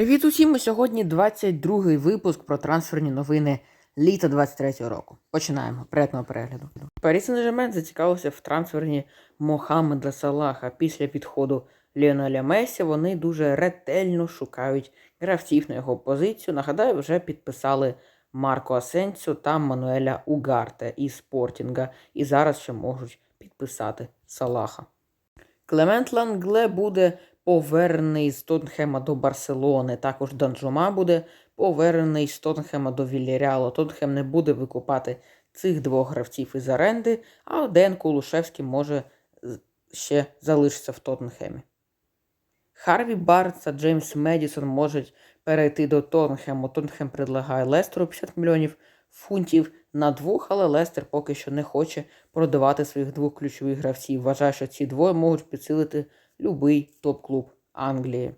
Привіт усім! Сьогодні 22-й випуск про трансферні новини літа 23-го року. Починаємо. Приятного перегляду. Парі Сен-Жермен зацікавився в трансферні Мохаммеда Салаха. Після підходу Ліонеля Месі вони дуже ретельно шукають гравців на його позицію. Нагадаю, вже підписали Марко Асенсіо та Мануеля Угарте із Спортінга, і зараз ще можуть підписати Салаха. Клемент Лангле буде повернений з Тоттенхема до Барселони. Також Данжома буде повернений з Тоттенхема до Вільяреалу. Тоттенхем не буде викупати цих двох гравців із оренди, а Ден Кулушевський може ще залишитися в Тоттенхемі. Харві Барнс та Джеймс Медісон можуть перейти до Тоттенхему. Тоттенхем предлагає Лестеру 50 мільйонів фунтів на двох, але Лестер поки що не хоче продавати своїх двох ключових гравців. Вважає, що ці двоє можуть підсилити будь-який топ-клуб Англії.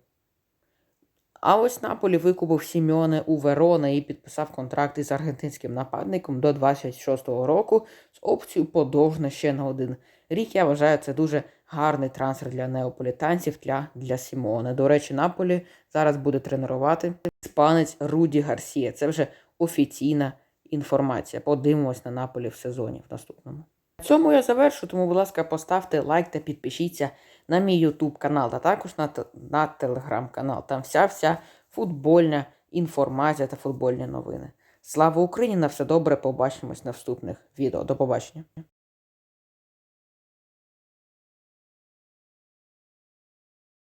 А ось Наполі викупив Сімеоне у Верона і підписав контракт із аргентинським нападником до 26-го року з опцією подовжне ще на один рік. Я вважаю, це дуже гарний трансфер для неаполітанців для, для Сімеоне. До речі, Наполі зараз буде тренувати іспанець Руді Гарсія. Це вже офіційна інформація. Подивимось на Наполі в сезоні в наступному. Цьому я завершу, тому, будь ласка, поставте лайк та підпишіться на мій YouTube канал, та також на, на телеграм канал. Там вся вся футбольна інформація та футбольні новини. Слава Україні! На все добре! Побачимось на вступних відео. До побачення!